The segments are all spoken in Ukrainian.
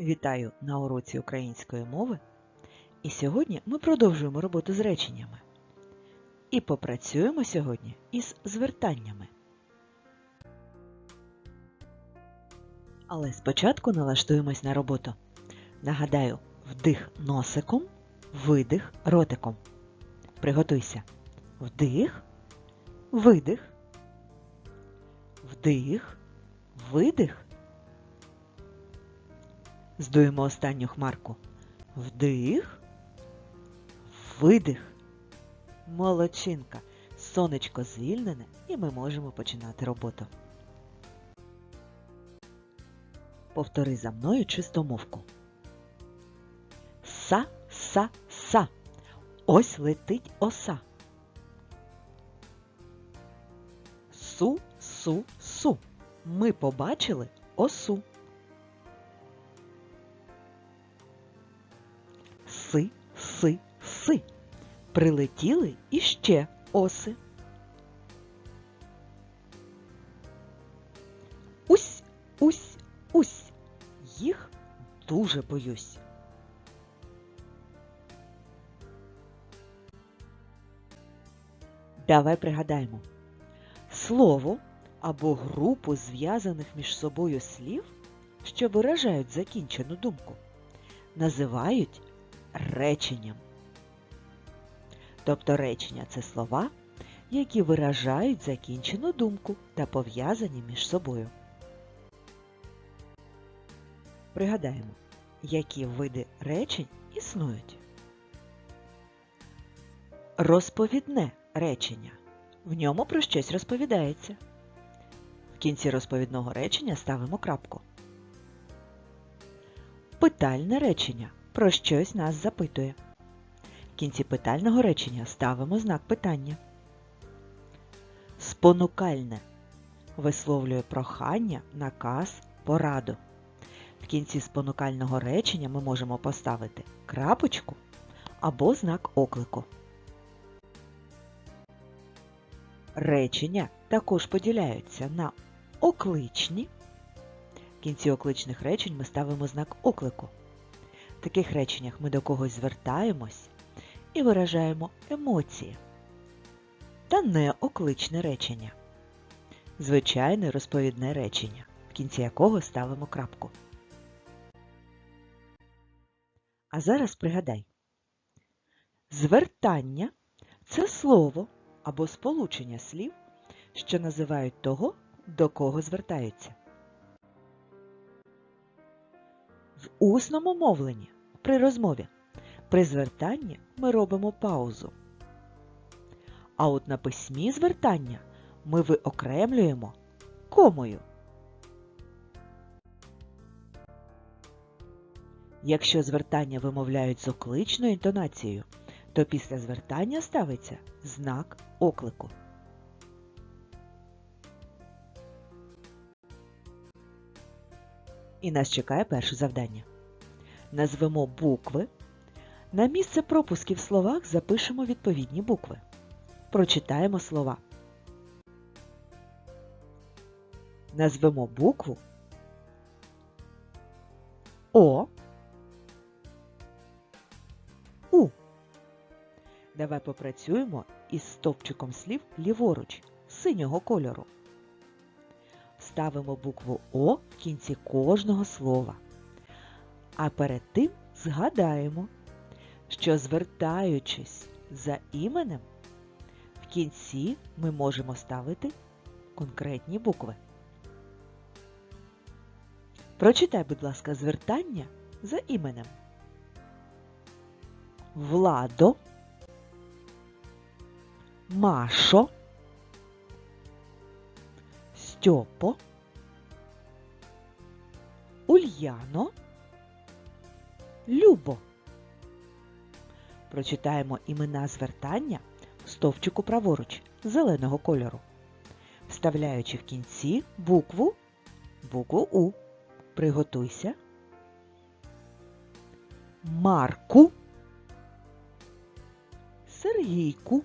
Вітаю на уроці української мови. І сьогодні ми продовжуємо роботу з реченнями. І попрацюємо сьогодні із звертаннями. Але спочатку налаштуємось на роботу. Нагадаю, вдих носиком, видих ротиком. Приготуйся. Вдих, видих, вдих, видих. Здуємо останню хмарку. Вдих, видих. Молодчинка. Сонечко звільнене і ми можемо починати роботу. Повтори за мною чистомовку. Са, са, са. Ось летить оса. Су, су, су. Ми побачили осу. Си, си, си. Прилетіли іще оси. Усь, усь, усь. Їх дуже боюсь. Давай пригадаємо. Слово або групу зв'язаних між собою слів, що виражають закінчену думку, називають реченням. Тобто речення це слова, які виражають закінчену думку та пов'язані між собою. Пригадаємо, які види речень існують. Розповідне речення. В ньому про щось розповідається. В кінці розповідного речення ставимо крапку. Питальне речення про щось нас запитує. В кінці питального речення ставимо знак питання. Спонукальне висловлює прохання, наказ, пораду. В кінці спонукального речення ми можемо поставити крапочку або знак оклику. Речення також поділяються на окличні. В кінці окличних речень ми ставимо знак оклику. Таких реченнях ми до когось звертаємось і виражаємо емоції. Та неокличне речення. Звичайне розповідне речення, в кінці якого ставимо крапку. А зараз пригадай. Звертання це слово або сполучення слів, що називають того, до кого звертаються. В усному мовленні при розмові при звертанні ми робимо паузу. А от на письмі звертання ми виокремлюємо комою. Якщо звертання вимовляють з окличною інтонацією, то після звертання ставиться знак оклику. І нас чекає перше завдання. Назвемо букви. На місце пропусків в словах запишемо відповідні букви. Прочитаємо слова. Назвемо букву О. У. Давай попрацюємо із стовпчиком слів ліворуч синього кольору. Ставимо букву О в кінці кожного слова. А перед тим згадаємо, що звертаючись за іменем, в кінці ми можемо ставити конкретні букви. Прочитай, будь ласка, звертання за іменем. Владо, Машо, Стьопо, Ульяно, Любо. Прочитаємо імена звертання в стовпчику праворуч зеленого кольору, вставляючи в кінці букву букву У. Приготуйся. Марку. Сергійку,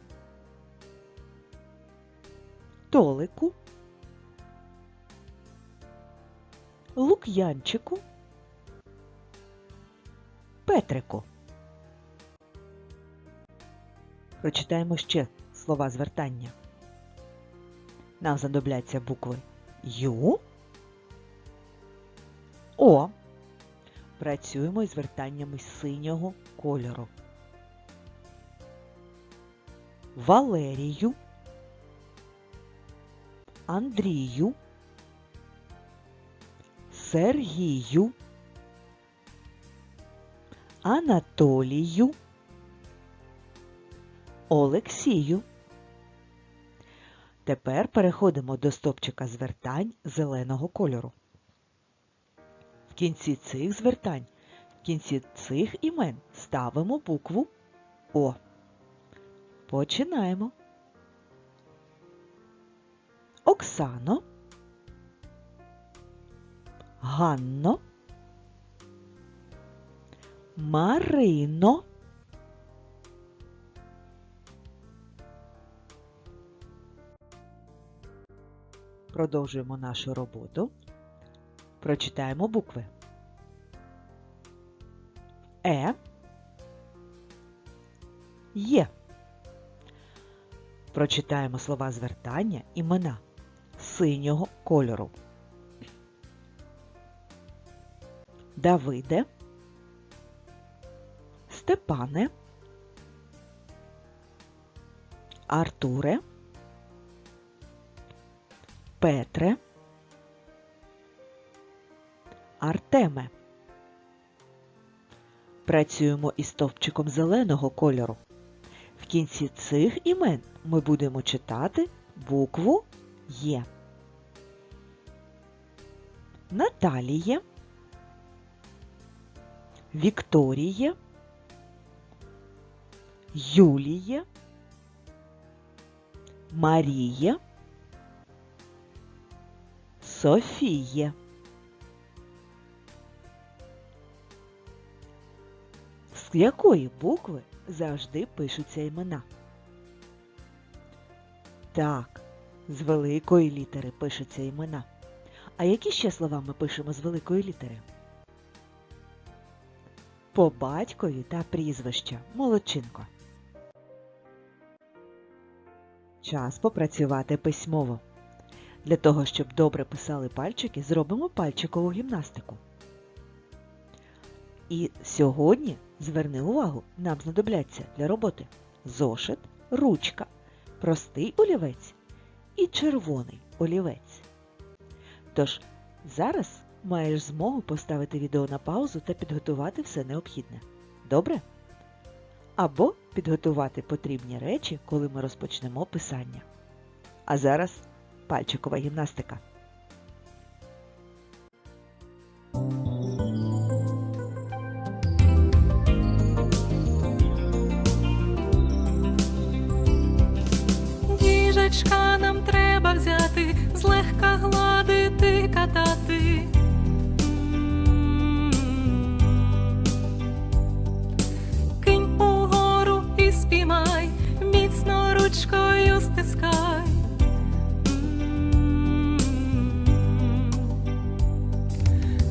Толику, Лук'янчику, Петрику. Прочитаємо ще слова звертання. Нам знадобляться букви Ю, О. Працюємо із звертаннями синього кольору. Валерію, Андрію, Сергію, Анатолію, Олексію. Тепер переходимо до стопчика звертань зеленого кольору. В кінці цих звертань, в кінці цих імен ставимо букву О. Починаємо. Оксано, Ганно, Марино, Продовжуємо нашу роботу. Прочитаємо букви. Е. Є. Прочитаємо слова звертання імена синього кольору. Давиде, Степане, Артуре, Петре, Артеме. Працюємо із стовпчиком зеленого кольору. В кінці цих імен ми будемо читати букву Є. Наталіє, Вікторіє, Юліє, Маріє, Софіє. З якої букви завжди пишуться імена? Так, з великої літери пишуться імена. А які ще слова ми пишемо з великої літери? По батькові та прізвища. Молодчинко. Час попрацювати письмово. Для того, щоб добре писали пальчики, зробимо пальчикову гімнастику. І сьогодні, зверни увагу, нам знадобляться для роботи зошит, ручка, простий олівець і червоний олівець. Тож, зараз маєш змогу поставити відео на паузу та підготувати все необхідне. Добре? Або підготувати потрібні речі, коли ми розпочнемо писання. А зараз пальчикова гімнастика.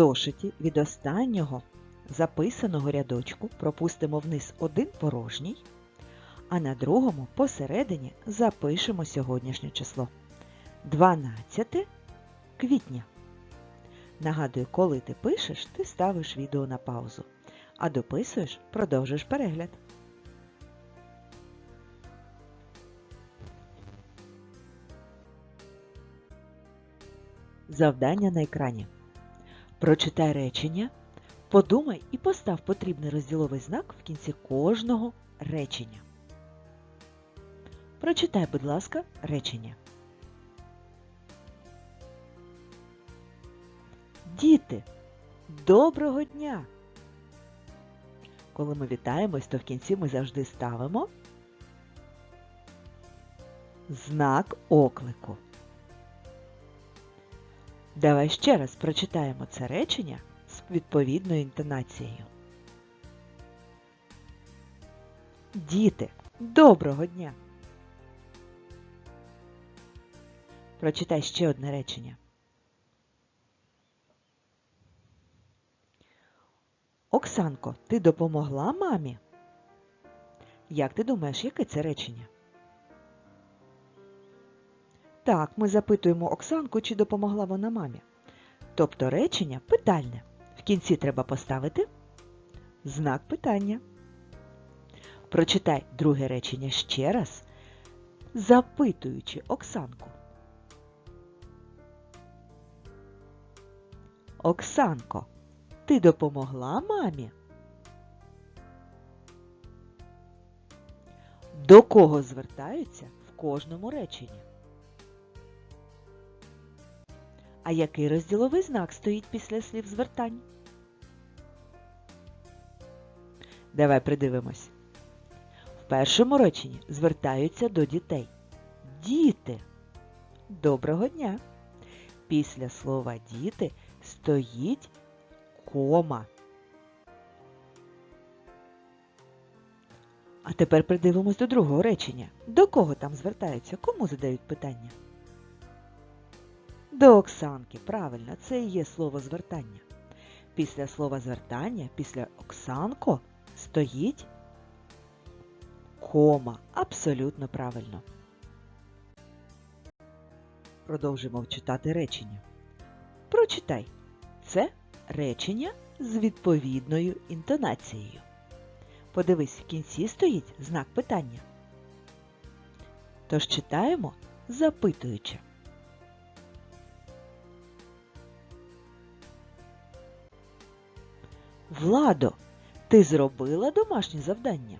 Зошиті від останнього записаного рядочку пропустимо вниз один порожній, а на другому посередині запишемо сьогоднішнє число 12 квітня. Нагадую, коли ти пишеш, ти ставиш відео на паузу, а дописуєш, продовжуєш перегляд. Завдання на екрані. Прочитай речення, подумай і постав потрібний розділовий знак в кінці кожного речення. Прочитай, будь ласка, речення. Діти, доброго дня! Коли ми вітаємось, то в кінці ми завжди ставимо знак оклику. Давай ще раз прочитаємо це речення з відповідною інтонацією. Діти, доброго дня! Прочитай ще одне речення. Оксанко, ти допомогла мамі? Як ти думаєш, яке це речення? Так, ми запитуємо Оксанку, чи допомогла вона мамі. Тобто речення питальне. В кінці треба поставити знак питання. Прочитай друге речення ще раз, запитуючи Оксанку. Оксанко, ти допомогла мамі? До кого звертаються в кожному реченні? А який розділовий знак стоїть після слів звертань? Давай придивимось. В першому реченні звертаються до дітей. Діти. Доброго дня. Після слова діти стоїть кома. А тепер придивимось до другого речення. До кого там звертаються? Кому задають питання? До Оксанки, правильно, це і є слово звертання. Після слова звертання, після Оксанко стоїть кома. Абсолютно правильно. Продовжимо читати речення. Прочитай. Це речення з відповідною інтонацією. Подивись, в кінці стоїть знак питання. Тож читаємо, запитуючи. Владо, ти зробила домашнє завдання?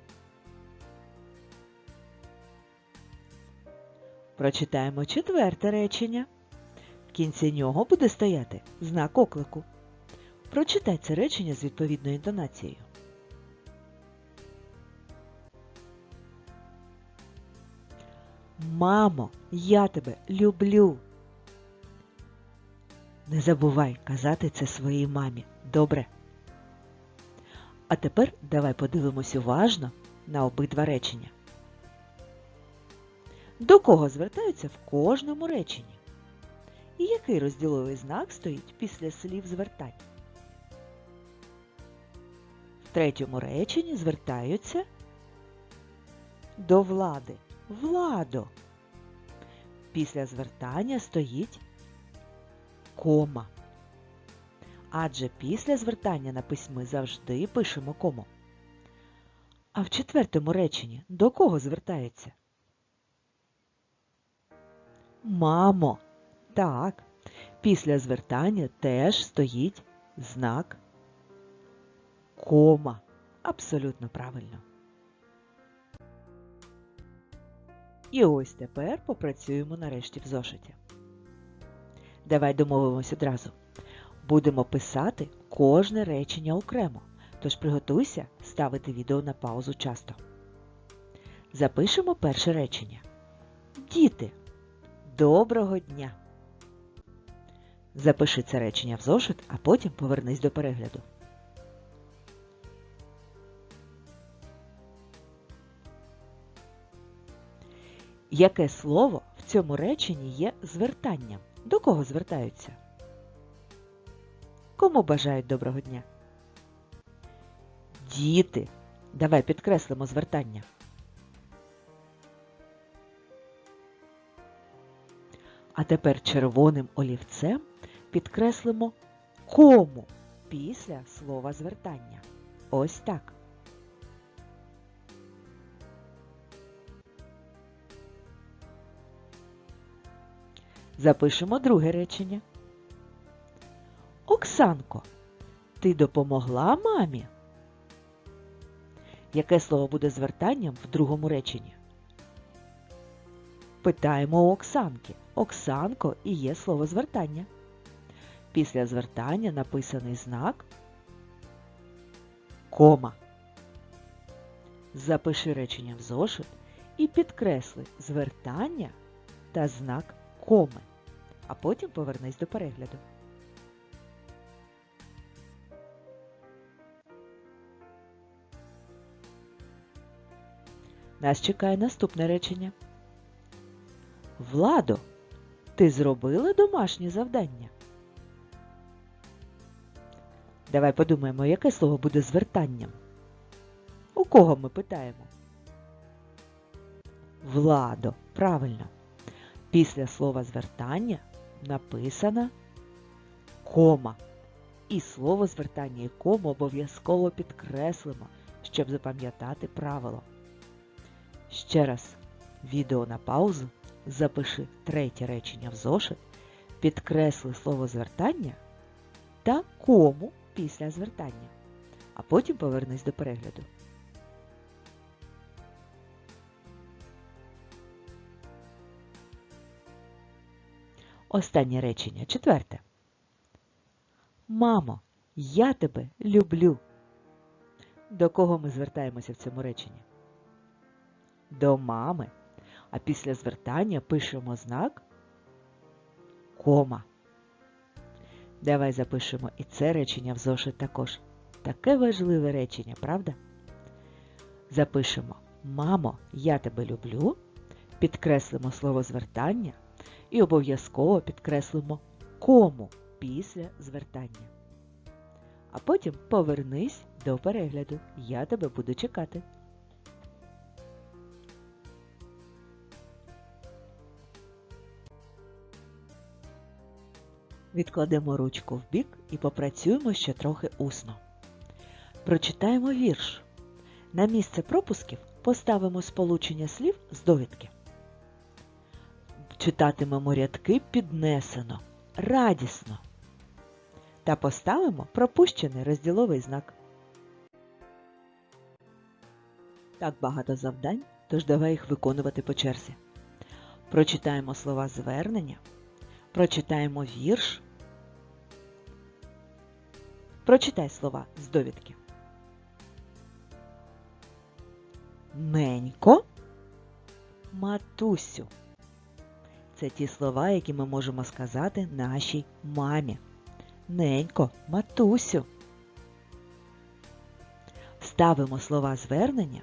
Прочитаємо четверте речення. В кінці нього буде стояти знак оклику. Прочитай це речення з відповідною інтонацією. Мамо, я тебе люблю. Не забувай казати це своїй мамі. Добре? А тепер давай подивимось уважно на обидва речення. До кого звертаються в кожному реченні? І який розділовий знак стоїть після слів звертань? В третьому реченні звертаються до влади. Владо. Після звертання стоїть кома. Адже після звертання на письми завжди пишемо кому. А в четвертому реченні до кого звертається? Мамо. Так. Після звертання теж стоїть знак кома. Абсолютно правильно. І ось тепер попрацюємо нарешті в зошиті. Давай домовимось одразу. Будемо писати кожне речення окремо, тож приготуйся ставити відео на паузу часто. Запишемо перше речення. Діти, доброго дня! Запиши це речення в зошит, а потім повернись до перегляду. Яке слово в цьому реченні є звертанням? До кого звертаються? Кому бажають доброго дня? Діти. Давай підкреслимо звертання. А тепер червоним олівцем підкреслимо кому після слова звертання. Ось так. Запишемо друге речення. Оксанко, ти допомогла мамі? Яке слово буде звертанням в другому реченні? Питаємо у Оксанки. Оксанко і є слово звертання. Після звертання написаний знак кома. Запиши речення в зошит і підкресли звертання та знак коми, а потім повернись до перегляду. Нас чекає наступне речення. Владо, ти зробила домашнє завдання? Давай подумаємо, яке слово буде звертанням. У кого ми питаємо? Владо, правильно. Після слова звертання написана кома. І слово звертання і кому обов'язково підкреслимо, щоб запам'ятати правило. Ще раз відео на паузу, запиши третє речення в зошит, підкресли слово звертання та кому після звертання, а потім повернись до перегляду. Останнє речення, четверте. Мамо, я тебе люблю. До кого ми звертаємося в цьому реченні? До мами. А після звертання пишемо знак кома. Давай запишемо і це речення в зошит також. Таке важливе речення, правда? Запишемо Мамо, я тебе люблю. Підкреслимо слово звертання і обов'язково підкреслимо кому після звертання. А потім повернись до перегляду. Я тебе буду чекати. Відкладемо ручку в бік і попрацюємо ще трохи усно. Прочитаємо вірш. На місце пропусків поставимо сполучення слів з довідки. Читатимемо рядки піднесено, радісно. Та поставимо пропущений розділовий знак. Так багато завдань, тож давай їх виконувати по черзі. Прочитаємо слова звернення, прочитаємо вірш. Прочитай слова з довідки. Ненько, матусю. Це ті слова, які ми можемо сказати нашій мамі. Ненько, матусю. Ставимо слова звернення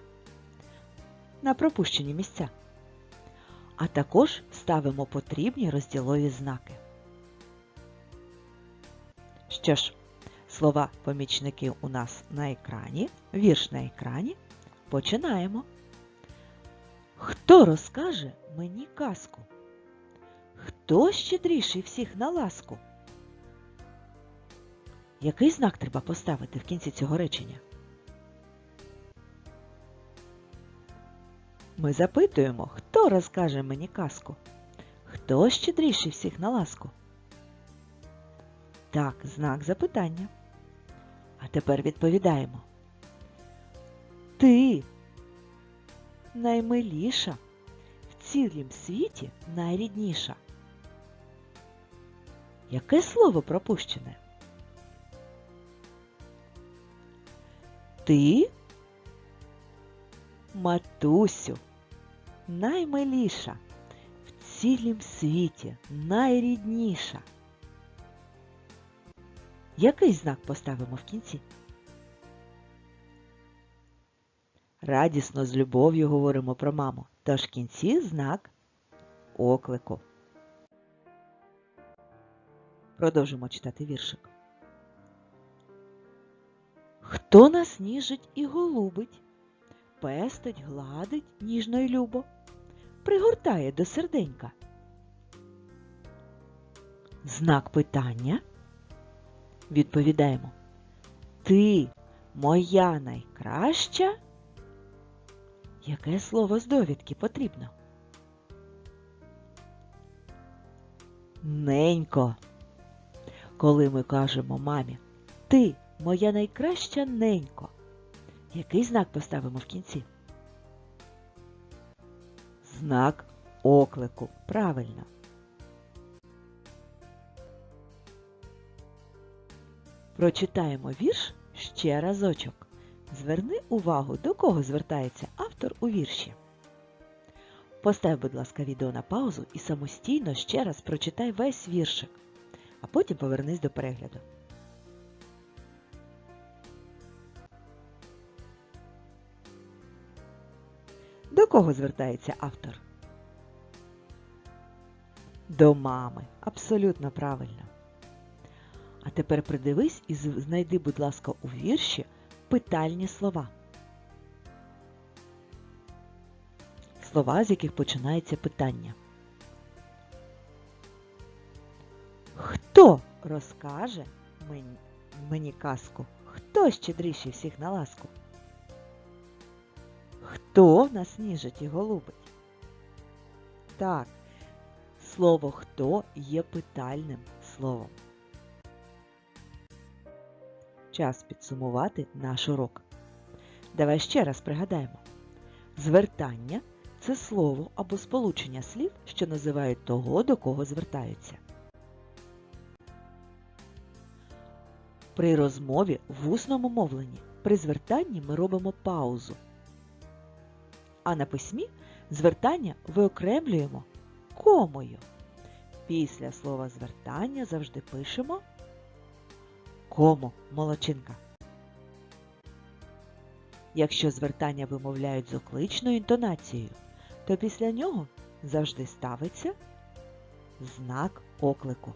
на пропущені місця. А також ставимо потрібні розділові знаки. Що ж, слова помічники у нас на екрані, вірш на екрані. Починаємо. Хто розкаже мені казку? Хто щедріший всіх на ласку? Який знак треба поставити в кінці цього речення? Ми запитуємо, хто розкаже мені казку? Хто щедріший всіх на ласку? Так, знак запитання. А тепер відповідаємо. Ти наймиліша, в цілім світі найрідніша. Яке слово пропущене? Ти, матусю, наймиліша, в цілім світі найрідніша. Який знак поставимо в кінці? Радісно з любов'ю говоримо про маму, тож в кінці знак оклику. Продовжимо читати віршик. Хто нас ніжить і голубить, пестить, гладить ніжно й любо, пригортає до серденька. Знак питання. Відповідаємо. Ти моя найкраща? Яке слово з довідки потрібно? Ненько. Коли ми кажемо мамі, ти моя найкраща ненько. Який знак поставимо в кінці? Знак оклику. Правильно. Прочитаємо вірш ще разочок. Зверни увагу, до кого звертається автор у вірші. Постав, будь ласка, відео на паузу і самостійно ще раз прочитай весь віршик, а потім повернись до перегляду. Кого звертається автор? До мами. Абсолютно правильно. А тепер придивись і знайди, будь ласка, у вірші питальні слова. Слова, з яких починається питання. Хто розкаже мені, мені казку? Хто щедріший всіх на ласку? Хто нас ніжить і голубить? Так, слово хто є питальним словом. Час підсумувати наш урок. Давай ще раз пригадаємо. Звертання це слово або сполучення слів, що називають того, до кого звертаються. При розмові в усному мовленні при звертанні ми робимо паузу. А на письмі звертання виокремлюємо комою. Після слова звертання завжди пишемо кому молочинка. Якщо звертання вимовляють з окличною інтонацією, то після нього завжди ставиться знак оклику.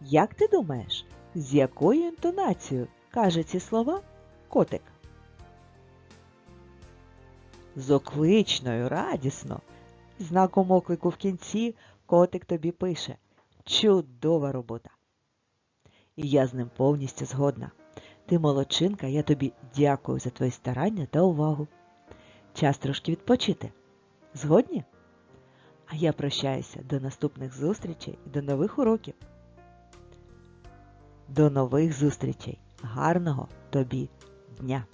Як ти думаєш, з якою інтонацією каже ці слова котик? З окличною радісно. Знаком оклику в кінці котик тобі пише Чудова робота! І я з ним повністю згодна. Ти молодчинка, я тобі дякую за твої старання та увагу. Час трошки відпочити. Згодні? А я прощаюся до наступних зустрічей і до нових уроків. До нових зустрічей. Гарного тобі дня!